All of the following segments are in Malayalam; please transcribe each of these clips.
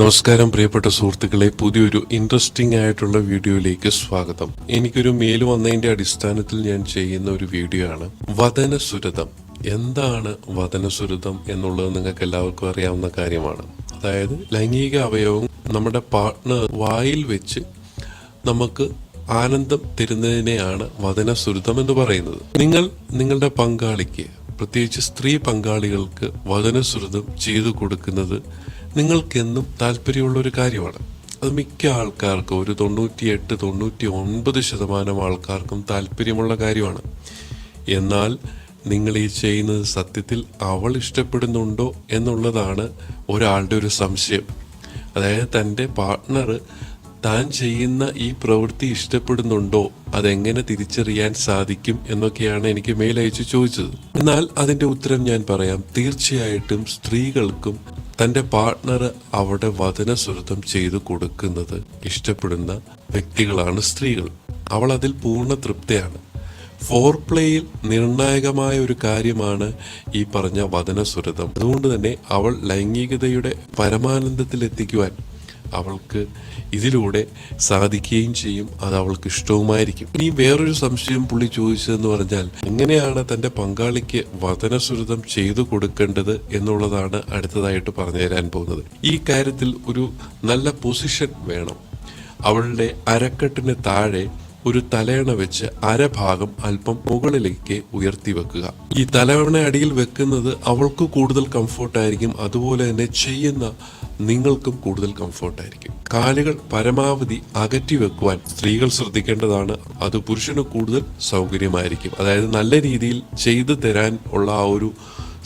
നമസ്കാരം പ്രിയപ്പെട്ട സുഹൃത്തുക്കളെ. പുതിയൊരു ഇൻട്രസ്റ്റിംഗ് ആയിട്ടുള്ള വീഡിയോയിലേക്ക് സ്വാഗതം. എനിക്കൊരു മെയിൽ വന്നതിന്റെ അടിസ്ഥാനത്തിൽ ഞാൻ ചെയ്യുന്ന ഒരു വീഡിയോ ആണ്. വദനസുരതം. എന്താണ് വദനസുരതം എന്നുള്ളത് നിങ്ങൾക്ക് എല്ലാവർക്കും അറിയാവുന്ന കാര്യമാണ്. അതായത് ലൈംഗിക അവയവം നമ്മുടെ പാർട്ട്ണർ വായിൽ വെച്ച് നമുക്ക് ആനന്ദം തരുന്നതിനെയാണ് വദനസുരതം എന്ന് പറയുന്നത്. നിങ്ങൾ നിങ്ങളുടെ പങ്കാളിക്ക് പ്രത്യേകിച്ച് സ്ത്രീ പങ്കാളികൾക്ക് വദനസുരതം ചെയ്തു കൊടുക്കുന്നത് നിങ്ങൾക്കെന്നും താല്പര്യമുള്ള ഒരു കാര്യമാണ്. അത് മിക്ക ആൾക്കാർക്കും ഒരു തൊണ്ണൂറ്റിയെട്ട് തൊണ്ണൂറ്റി ഒൻപത് ശതമാനം ആൾക്കാർക്കും താല്പര്യമുള്ള കാര്യമാണ്. എന്നാൽ നിങ്ങൾ ഈ ചെയ്യുന്നത് സത്യത്തിൽ അവൾ ഇഷ്ടപ്പെടുന്നുണ്ടോ എന്നുള്ളതാണ് ഒരാളുടെ ഒരു സംശയം. അതായത് തന്റെ പാർട്ട്ണർ താൻ ചെയ്യുന്ന ഈ പ്രവൃത്തി ഇഷ്ടപ്പെടുന്നുണ്ടോ അതെങ്ങനെ തിരിച്ചറിയാൻ സാധിക്കും എന്നൊക്കെയാണ് എനിക്ക് മെയിൽ അയച്ചു ചോദിച്ചത്. എന്നാൽ അതിന്റെ ഉത്തരം ഞാൻ പറയാം. തീർച്ചയായിട്ടും സ്ത്രീകൾക്കും തന്റെ പാർട്ണർ അവിടെ വചനസുരതം ചെയ്തു കൊടുക്കുന്നത് ഇഷ്ടപ്പെടുന്ന വ്യക്തികളാണ് സ്ത്രീകൾ. അവൾ അതിൽ പൂർണ തൃപ്തിയാണ്. ഫോർ പ്ലേയിൽ നിർണായകമായ ഒരു കാര്യമാണ് ഈ പറഞ്ഞ വചനസുരതം അതുകൊണ്ട് തന്നെ അവൾ ലൈംഗികതയുടെ പരമാനന്ദത്തിൽ എത്തിക്കുവാൻ അവൾക്ക് ഇതിലൂടെ സാധിക്കുകയും ചെയ്യും. അത് അവൾക്ക് ഇഷ്ടവുമായിരിക്കും. ഇനി വേറൊരു സംശയം പുള്ളി ചോദിച്ചതെന്ന് പറഞ്ഞാൽ എങ്ങനെയാണ് തന്റെ പങ്കാളിക്ക് വചനസുരതം ചെയ്തു കൊടുക്കേണ്ടത് എന്നുള്ളതാണ് അടുത്തതായിട്ട് പറഞ്ഞു തരാൻ പോകുന്നത്. ഈ കാര്യത്തിൽ ഒരു നല്ല പൊസിഷൻ വേണം. അവളുടെ അരക്കെട്ടിന് താഴെ ഒരു തലയണ വെച്ച് അരഭാഗം അല്പം മുകളിലേക്ക് ഉയർത്തി വെക്കുക. ഈ തലവണ അടിയിൽ വെക്കുന്നത് അവൾക്ക് കൂടുതൽ കംഫോർട്ടായിരിക്കും അതുപോലെ തന്നെ ചെയ്യുന്ന നിങ്ങൾക്കും കൂടുതൽ കംഫോർട്ടായിരിക്കും കാലുകൾ പരമാവധി അകറ്റി വെക്കുവാൻ സ്ത്രീകൾ ശ്രദ്ധിക്കേണ്ടതാണ്. അത് പുരുഷന് കൂടുതൽ സൗകര്യമായിരിക്കും. അതായത് നല്ല രീതിയിൽ ചെയ്തു തരാൻ ഉള്ള ആ ഒരു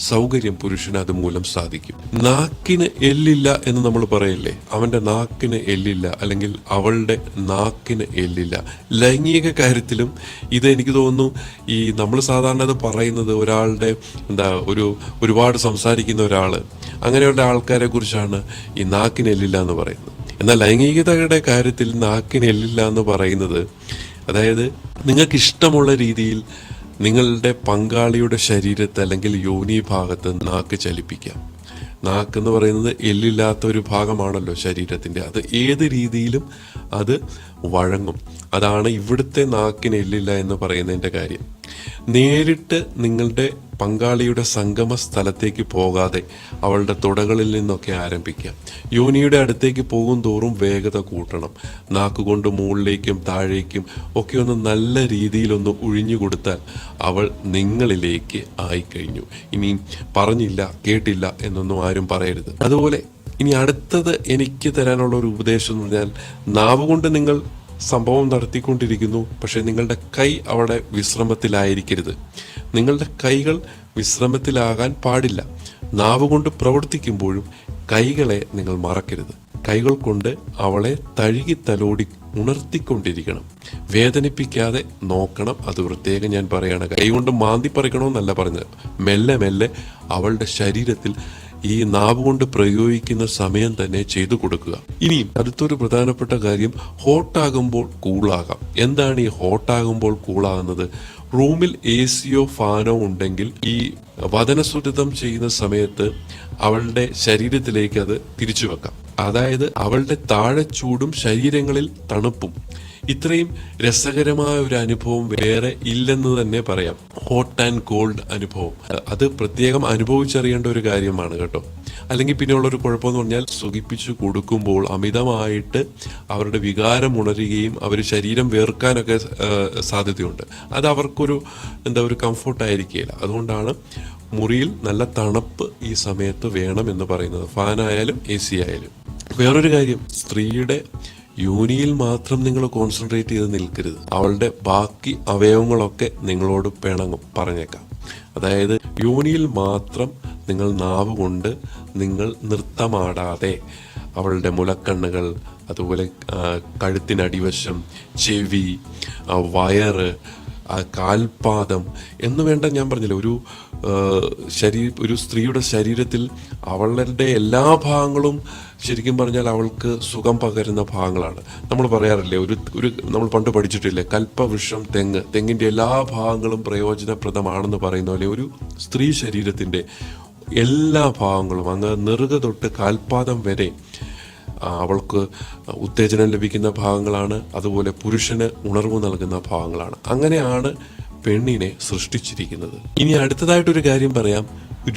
സൗകര്യം പുരുഷന് അതുമൂലം സാധിക്കും. നാക്കിന് എല്ലില്ല എന്ന് നമ്മൾ പറയില്ലേ? അവന്റെ നാക്കിന് എല്ലില്ല അല്ലെങ്കിൽ അവളുടെ നാക്കിന് എല്ലില്ല. ലൈംഗിക കാര്യത്തിലും ഇത് എനിക്ക് തോന്നുന്നു ഈ നമ്മൾ സാധാരണ അത് പറയുന്നത് ഒരാളുടെ എന്താ ഒരു ഒരുപാട് സംസാരിക്കുന്ന ഒരാൾ അങ്ങനെയുള്ള ആൾക്കാരെ കുറിച്ചാണ് ഈ നാക്കിന് എല്ലില്ല എന്ന് പറയുന്നത്. എന്നാൽ ലൈംഗികതയുടെ കാര്യത്തിൽ നാക്കിന് എല്ലില്ല എന്ന് പറയുന്നത് അതായത് നിങ്ങൾക്ക് ഇഷ്ടമുള്ള രീതിയിൽ നിങ്ങളുടെ പങ്കാളിയുടെ ശരീരത്തെ അല്ലെങ്കിൽ യോനി ഭാഗത്ത് നാക്ക് ചലിപ്പിക്കാം. നാക്ക് എന്ന് പറയുന്നത് എല്ലില്ലാത്ത ഒരു ഭാഗമാണല്ലോ ശരീരത്തിന്റെ അത് ഏത് രീതിയിലും അത് വഴങ്ങും. അതാണ് ഇവിടുത്തെ നാക്കിന് എല്ലില്ല എന്ന് പറയുന്നതിന്റെ കാര്യം. നേരിട്ട് നിങ്ങളുടെ പങ്കാളിയുടെ സംഗമ സ്ഥലത്തേക്ക് പോകാതെ അവളുടെ തുടകളിൽ നിന്നൊക്കെ ആരംഭിക്കാം. യോനിയുടെ അടുത്തേക്ക് പോകും തോറും വേഗത കൂട്ടണം. നാക്കുകൊണ്ട് മുകളിലേക്കും താഴേക്കും ഒക്കെ ഒന്ന് നല്ല രീതിയിലൊന്ന് ഒഴിഞ്ഞു കൊടുത്താൽ അവൾ നിങ്ങളിലേക്ക് ആയിക്കഴിഞ്ഞു. ഇനി പറഞ്ഞില്ല കേട്ടില്ല എന്നൊന്നും ആരും പറയരുത്. അതുപോലെ ഇനി അടുത്തത് എനിക്ക് തരാനുള്ള ഒരു ഉപദേശം എന്ന് പറഞ്ഞാൽ നാവുകൊണ്ട് നിങ്ങൾ സംഭവം നടത്തിക്കൊണ്ടിരിക്കുന്നു. പക്ഷേ നിങ്ങളുടെ കൈ അവിടെ വിശ്രമത്തിലായിരിക്കരുത്. നിങ്ങളുടെ കൈകൾ വിശ്രമത്തിലാകാൻ പാടില്ല. നാവ് കൊണ്ട് പ്രവർത്തിക്കുമ്പോഴും കൈകളെ നിങ്ങൾ മറക്കരുത്. കൈകൾ കൊണ്ട് അവളെ തഴുകി തലോടി ഉണർത്തിക്കൊണ്ടിരിക്കണം. വേദനിപ്പിക്കാതെ നോക്കണം. അത് പ്രത്യേകം ഞാൻ പറയുകയാണ് കൈ കൊണ്ട് മാന്തി പറിക്കണമെന്നല്ല പറഞ്ഞത്. മെല്ലെ മെല്ലെ അവളുടെ ശരീരത്തിൽ ഈ നാവ് കൊണ്ട് പ്രയോഗിക്കുന്ന സമയം തന്നെ ചെയ്തു കൊടുക്കുക. ഇനിയും അടുത്തൊരു പ്രധാനപ്പെട്ട കാര്യം ഹോട്ടാകുമ്പോൾ കൂളാകാം എന്താണ് ഈ ഹോട്ടാകുമ്പോൾ കൂളാകുന്നത് റൂമിൽ എ സിയോ ഫാനോ ഉണ്ടെങ്കിൽ ഈ വചനസുരിതം ചെയ്യുന്ന സമയത്ത് അവളുടെ ശരീരത്തിലേക്ക് അത് തിരിച്ചു വെക്കാം. അതായത് അവളുടെ താഴെ ചൂടും ശരീരങ്ങളിൽ തണുപ്പും. ഇത്രയും രസകരമായ ഒരു അനുഭവം വേറെ ഇല്ലെന്ന് തന്നെ പറയാം. ഹോട്ട് ആൻഡ് കോൾഡ് അനുഭവം. അത് പ്രത്യേകം അനുഭവിച്ചറിയേണ്ട ഒരു കാര്യമാണ് കേട്ടോ. അല്ലെങ്കിൽ പിന്നെയുള്ള ഒരു കുഴപ്പമെന്ന് പറഞ്ഞാൽ സുഖിപ്പിച്ചു കൊടുക്കുമ്പോൾ അമിതമായിട്ട് അവരുടെ വികാരം ഉണരുകയും അവർ ശരീരം വേർക്കാനൊക്കെ സാധ്യതയുണ്ട്. അത് അവർക്കൊരു എന്താ ഒരു കംഫർട്ടായിരിക്കില്ല അതുകൊണ്ടാണ് മുറിയിൽ നല്ല തണുപ്പ് ഈ സമയത്ത് വേണം എന്ന് പറയുന്നത്. ഫാനായാലും എ സി ആയാലും. വേറൊരു കാര്യം സ്ത്രീയുടെ യോനിയിൽ മാത്രം നിങ്ങൾ കോൺസെൻട്രേറ്റ് ചെയ്ത് നിൽക്കരുത്. അവളുടെ ബാക്കി അവയവങ്ങളൊക്കെ നിങ്ങളോട് പിണങ്ങും. പറഞ്ഞേക്കാം. അതായത് യോനിയിൽ മാത്രം നിങ്ങൾ നാവ് കൊണ്ട് നിങ്ങൾ നൃത്തമാടാതെ അവളുടെ മുലക്കണ്ണുകൾ അതുപോലെ കഴുത്തിനടിവശം ചെവി വയറ് ആ കാൽപാദം എന്ന് വേണ്ട ഞാൻ പറഞ്ഞില്ല. ഒരു ശരീര ഒരു സ്ത്രീയുടെ ശരീരത്തിൽ അവളുടെ എല്ലാ ഭാഗങ്ങളും ശരിക്കും പറഞ്ഞാൽ അവൾക്ക് സുഖം പകരുന്ന ഭാഗങ്ങളാണ്. നമ്മൾ പറയാറില്ലേ ഒരു ഒരു നമ്മൾ പണ്ട് പഠിച്ചിട്ടില്ലേ കൽപ്പവൃക്ഷം തെങ്ങ് തെങ്ങിന്റെ എല്ലാ ഭാഗങ്ങളും പ്രയോജനപ്രദമാണെന്ന് പറയുന്ന പോലെ ഒരു സ്ത്രീ ശരീരത്തിന്റെ എല്ലാ ഭാഗങ്ങളും അങ്ങ് നെറുക തൊട്ട് കാൽപാദം വരെ അവൾക്ക് ഉത്തേജനം ലഭിക്കുന്ന ഭാഗങ്ങളാണ്. അതുപോലെ പുരുഷന് ഉണർവ് നൽകുന്ന ഭാഗങ്ങളാണ്. അങ്ങനെയാണ് പെണ്ണിനെ സൃഷ്ടിച്ചിരിക്കുന്നത്. ഇനി അടുത്തതായിട്ടൊരു കാര്യം പറയാം.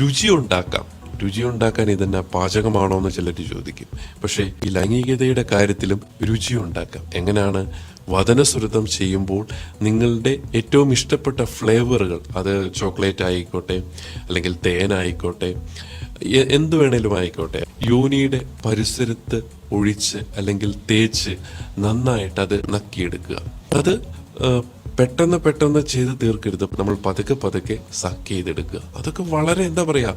രുചി ഉണ്ടാക്കാം. രുചി ഉണ്ടാക്കാൻ ഇതെന്നെ പാചകമാണോ എന്ന് ചിലർ ചോദിക്കും. പക്ഷേ ഈ ലൈംഗികതയുടെ കാര്യത്തിലും രുചി ഉണ്ടാക്കാം. എങ്ങനെയാണ്? വതനസുരതം ചെയ്യുമ്പോൾ നിങ്ങളുടെ ഏറ്റവും ഇഷ്ടപ്പെട്ട ഫ്ലേവറുകൾ അത് ചോക്ലേറ്റ് ആയിക്കോട്ടെ അല്ലെങ്കിൽ തേനായിക്കോട്ടെ എന്ത് വേണേലും ആയിക്കോട്ടെ. യോനിയുടെ പരിസരത്ത് ഒഴിച്ച് അല്ലെങ്കിൽ തേച്ച് നന്നായിട്ട് അത് നക്കിയെടുക്കുക. അത് പെട്ടെന്ന് പെട്ടെന്ന് ചെയ്ത് തീർക്കരുത്. നമ്മൾ പതുക്കെ പതുക്കെ സക്ക് ചെയ്തെടുക്കുക. അതൊക്കെ വളരെ എന്താ പറയുക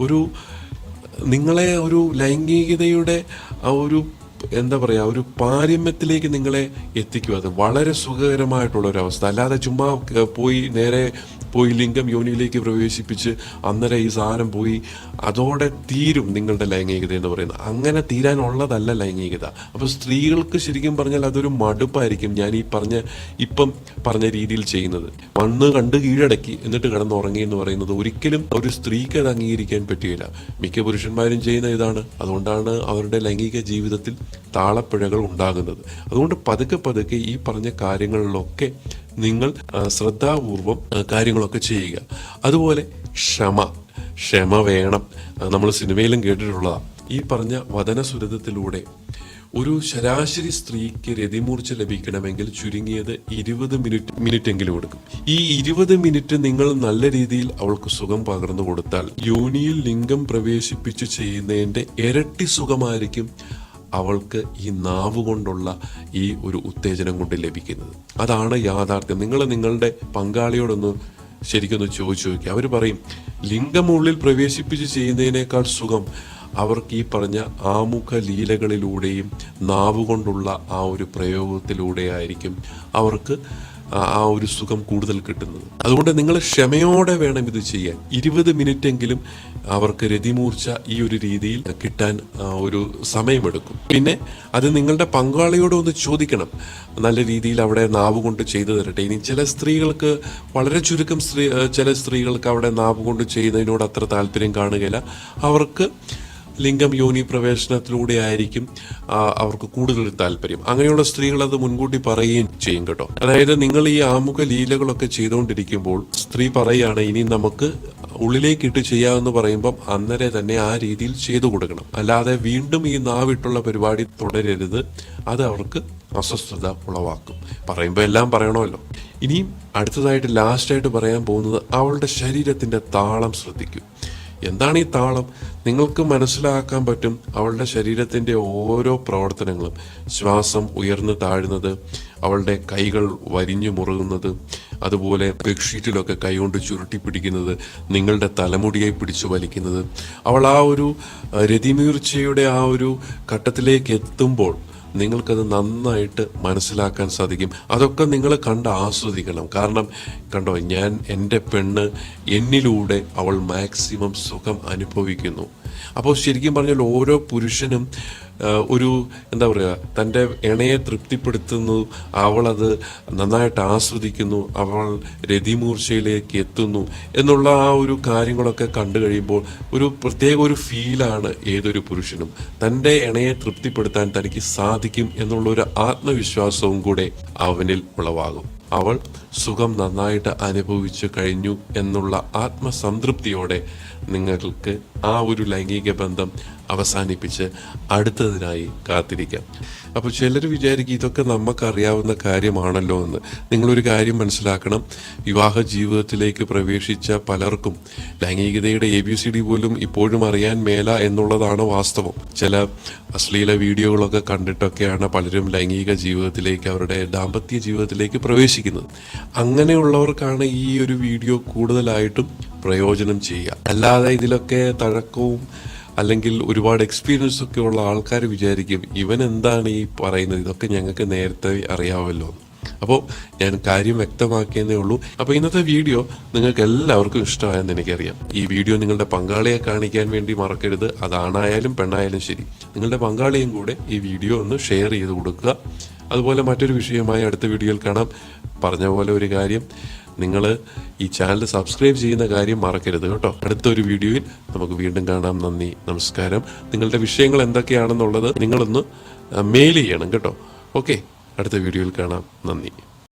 ഒരു നിങ്ങളെ ഒരു ലൈംഗികതയുടെ ആ ഒരു എന്താ പറയുക ഒരു പാരമ്യത്തിലേക്ക് നിങ്ങളെ എത്തിക്കും അത് വളരെ സുഖകരമായിട്ടുള്ള ഒരു അവസ്ഥ അല്ലാതെ ചുമ്മാ പോയി നേരെ പോയി ലിംഗം യോനിയിലേക്ക് പ്രവേശിപ്പിച്ച് അന്നേരം ഈ സാധനം പോയി അതോടെ തീരും നിങ്ങളുടെ ലൈംഗികത എന്ന് പറയുന്നത്. അങ്ങനെ തീരാനുള്ളതല്ല ലൈംഗികത. അപ്പോൾ സ്ത്രീകൾക്ക് ശരിക്കും പറഞ്ഞാൽ അതൊരു മടുപ്പായിരിക്കും ഞാൻ ഈ പറഞ്ഞ ഇപ്പം പറഞ്ഞ രീതിയിൽ ചെയ്യുന്നത്. വന്ന് കണ്ട് കീഴടക്കി എന്നിട്ട് കിടന്നുറങ്ങി എന്ന് പറയുന്നത് ഒരിക്കലും ഒരു സ്ത്രീക്ക് അത് അംഗീകരിക്കാൻ പറ്റുകയില്ല മിക്ക പുരുഷന്മാരും ചെയ്യുന്ന ഇതാണ്. അതുകൊണ്ടാണ് അവരുടെ ലൈംഗിക ജീവിതത്തിൽ താളപ്പിഴകൾ ഉണ്ടാകുന്നത്. അതുകൊണ്ട് പതുക്കെ പതുക്കെ ഈ പറഞ്ഞ കാര്യങ്ങളിലൊക്കെ നിങ്ങൾ ശ്രദ്ധാപൂർവം കാര്യങ്ങളൊക്കെ ചെയ്യുക. അതുപോലെ ക്ഷമ. ക്ഷമ വേണം. നമ്മൾ സിനിമയിലും കേട്ടിട്ടുള്ളതാണ് ഈ പറഞ്ഞ വചനസുരതത്തിലൂടെ ഒരു ശരാശരി സ്ത്രീക്ക് രതിമൂർച്ച ലഭിക്കണമെങ്കിൽ ചുരുങ്ങിയത് ഇരുപത് മിനിറ്റ് മിനിറ്റ് എങ്കിലും എടുക്കും. ഈ ഇരുപത് മിനിറ്റ് നിങ്ങൾ നല്ല രീതിയിൽ അവൾക്ക് സുഖം പകർന്നു കൊടുത്താൽ യോനിയിൽ ലിംഗം പ്രവേശിപ്പിച്ച് ചെയ്യുന്നതിന്റെ ഇരട്ടി സുഖമായിരിക്കും. അവൾക്ക് ഈ നാവ് കൊണ്ടുള്ള ഈ ഒരു ഉത്തേജനം കൊണ്ട് ലഭിക്കുന്നത്. അതാണ് യാഥാർത്ഥ്യം. നിങ്ങൾ നിങ്ങളുടെ പങ്കാളിയോടൊന്ന് ശരിക്കൊന്ന് ചോദിച്ചു നോക്കി അവർ പറയും ലിംഗമുള്ളിൽ പ്രവേശിപ്പിച്ച് ചെയ്യുന്നതിനേക്കാൾ സുഖം അവർക്ക് ഈ പറഞ്ഞ ആമുഖ ലീലകളിലൂടെയും നാവ് കൊണ്ടുള്ള ആ ഒരു പ്രയോഗത്തിലൂടെയായിരിക്കും അവർക്ക് ആ ഒരു സുഖം കൂടുതൽ കിട്ടുന്നത്. അതുകൊണ്ട് നിങ്ങൾ ക്ഷമയോടെ വേണം ഇത് ചെയ്യാൻ. ഇരുപത് മിനിറ്റ് എങ്കിലും അവർക്ക് രതിമൂർച്ച ഈ ഒരു രീതിയിൽ കിട്ടാൻ ഒരു സമയമെടുക്കും. പിന്നെ അത് നിങ്ങളുടെ പങ്കാളിയോട് ഒന്ന് ചോദിക്കണം. നല്ല രീതിയിൽ അവിടെ നാവ് കൊണ്ട് ചെയ്തു തരട്ടെ. ഇനി ചില സ്ത്രീകൾക്ക് വളരെ ചുരുക്കം സ്ത്രീ ചില സ്ത്രീകൾക്ക് അവിടെ നാവ് കൊണ്ട് ചെയ്യുന്നതിനോട് അത്ര താല്പര്യം കാണുകയില്ല. അവർക്ക് ലിംഗം യോനി പ്രവേശനത്തിലൂടെ ആയിരിക്കും അവർക്ക് കൂടുതൽ താല്പര്യം. അങ്ങനെയുള്ള സ്ത്രീകൾ അത് മുൻകൂട്ടി പറയുകയും ചെയ്യും കേട്ടോ. അതായത് നിങ്ങൾ ഈ ആമുഖ ലീലകളൊക്കെ ചെയ്തുകൊണ്ടിരിക്കുമ്പോൾ സ്ത്രീ പറയുകയാണ് ഇനി നമുക്ക് ഉള്ളിലേക്ക് ഇട്ട് ചെയ്യാമെന്ന് പറയുമ്പം അന്നേരെ തന്നെ ആ രീതിയിൽ ചെയ്തു കൊടുക്കണം. അല്ലാതെ വീണ്ടും ഈ നാവിട്ടുള്ള പരിപാടി തുടരരുത്. അത് അവർക്ക് അസ്വസ്ഥത ഉളവാക്കും. പറയുമ്പോൾ എല്ലാം പറയണമല്ലോ. ഇനിയും അടുത്തതായിട്ട് ലാസ്റ്റായിട്ട് പറയാൻ പോകുന്നത് അവളുടെ ശരീരത്തിന്റെ താളം ശ്രദ്ധിക്കും. എന്താണ് ഈ താളം? നിങ്ങൾക്ക് മനസ്സിലാക്കാൻ പറ്റും അവളുടെ ശരീരത്തിന്റെ ഓരോ പ്രവർത്തനങ്ങളും. ശ്വാസം ഉയർന്നു താഴുന്നത് അവളുടെ കൈകൾ വരിഞ്ഞു മുറുകുന്നത് അതുപോലെ ബെഡ്ഷീറ്റിലൊക്കെ കൈകൊണ്ട് ചുരുട്ടി പിടിക്കുന്നത് നിങ്ങളുടെ തലമുടിയെ പിടിച്ചു വലിക്കുന്നത്. അവൾ ആ ഒരു രതിമീർച്ചയുടെ ആ ഒരു ഘട്ടത്തിലേക്ക് എത്തുമ്പോൾ നിങ്ങൾക്കത് നന്നായിട്ട് മനസ്സിലാക്കാൻ സാധിക്കും. അതൊക്കെ നിങ്ങൾ കണ്ട് ആസ്വദിക്കണം. കാരണം കണ്ടോ ഞാൻ എന്റെ പെണ്ണ് എന്നിലൂടെ അവൾ മാക്സിമം സുഖം അനുഭവിക്കുന്നു. അപ്പോൾ ശരിക്കും പറഞ്ഞാൽ ഓരോ പുരുഷനും ഒരു എന്താ പറയുക തന്റെ ഇണയെ തൃപ്തിപ്പെടുത്തുന്നു അവളത് നന്നായിട്ട് ആസ്വദിക്കുന്നു അവൾ രതിമൂർച്ചയിലേക്ക് എത്തുന്നു എന്നുള്ള ആ ഒരു കാര്യങ്ങളൊക്കെ കണ്ടു കഴിയുമ്പോൾ ഒരു പ്രത്യേക ഒരു ഫീലാണ് ഏതൊരു പുരുഷനും. തന്റെ ഇണയെ തൃപ്തിപ്പെടുത്താൻ തനിക്ക് സാധിക്കും എന്നുള്ള ഒരു ആത്മവിശ്വാസവും കൂടെ അവനിൽ ഉളവാകും. അവൾ സുഖം നന്നായിട്ട് അനുഭവിച്ചു കഴിഞ്ഞു എന്നുള്ള ആത്മസംതൃപ്തിയോടെ നിങ്ങൾക്ക് ആ ഒരു ലൈംഗിക ബന്ധം അവസാനിപ്പിച്ച് അടുത്തതിനായി കാത്തിരിക്കാം. അപ്പോൾ ചിലർ വിചാരിക്കും ഇതൊക്കെ നമുക്കറിയാവുന്ന കാര്യമാണല്ലോ എന്ന്. നിങ്ങളൊരു കാര്യം മനസ്സിലാക്കണം. വിവാഹ ജീവിതത്തിലേക്ക് പ്രവേശിച്ച പലർക്കും ലൈംഗികതയുടെ എ ബി സി ഡി പോലും ഇപ്പോഴും അറിയാൻ മേല എന്നുള്ളതാണ് വാസ്തവം. ചില അശ്ലീല വീഡിയോകളൊക്കെ കണ്ടിട്ടൊക്കെയാണ് പലരും ലൈംഗിക ജീവിതത്തിലേക്ക് അവരുടെ ദാമ്പത്യ ജീവിതത്തിലേക്ക് പ്രവേശിക്കുന്നത്. അങ്ങനെയുള്ളവർക്കാണ് ഈ ഒരു വീഡിയോ കൂടുതലായിട്ടും പ്രയോജനം ചെയ്യുക. അല്ലാതെ ഇതിലൊക്കെ തഴക്കവും അല്ലെങ്കിൽ ഒരുപാട് എക്സ്പീരിയൻസ് ഒക്കെ ഉള്ള ആൾക്കാർ വിചാരിക്കും ഇവൻ എന്താണ് ഈ പറയുന്നത്? ഇതൊക്കെ ഞങ്ങൾക്ക് നേരത്തെ അറിയാമല്ലോ. അപ്പോൾ ഞാൻ കാര്യം വ്യക്തമാക്കിയെന്നേ ഉള്ളൂ. അപ്പോൾ ഇന്നത്തെ വീഡിയോ നിങ്ങൾക്ക് എല്ലാവർക്കും ഇഷ്ടമായെന്ന് എനിക്കറിയാം. ഈ വീഡിയോ നിങ്ങളുടെ പങ്കാളിയെ കാണിക്കാൻ വേണ്ടി മറക്കരുത്. അതാണായാലും പെണ്ണായാലും ശരി. നിങ്ങളുടെ പങ്കാളിയും കൂടെ ഈ വീഡിയോ ഒന്ന് ഷെയർ ചെയ്ത് കൊടുക്കുക. അതുപോലെ മറ്റൊരു വിഷയമായി അടുത്ത വീഡിയോയിൽ കാണാം. പറഞ്ഞ പോലെ ഒരു കാര്യം നിങ്ങൾ ഈ ചാനൽ സബ്സ്ക്രൈബ് ചെയ്യുന്ന കാര്യം മറക്കരുത് കേട്ടോ. അടുത്തൊരു വീഡിയോയിൽ നമുക്ക് വീണ്ടും കാണാം. നന്ദി നമസ്കാരം. നിങ്ങളുടെ വിഷയങ്ങൾ എന്തൊക്കെയാണെന്നുള്ളത് നിങ്ങളൊന്ന് മെയിൽ ചെയ്യണം കേട്ടോ. ഓക്കെ അടുത്ത വീഡിയോയിൽ കാണാം. നന്ദി.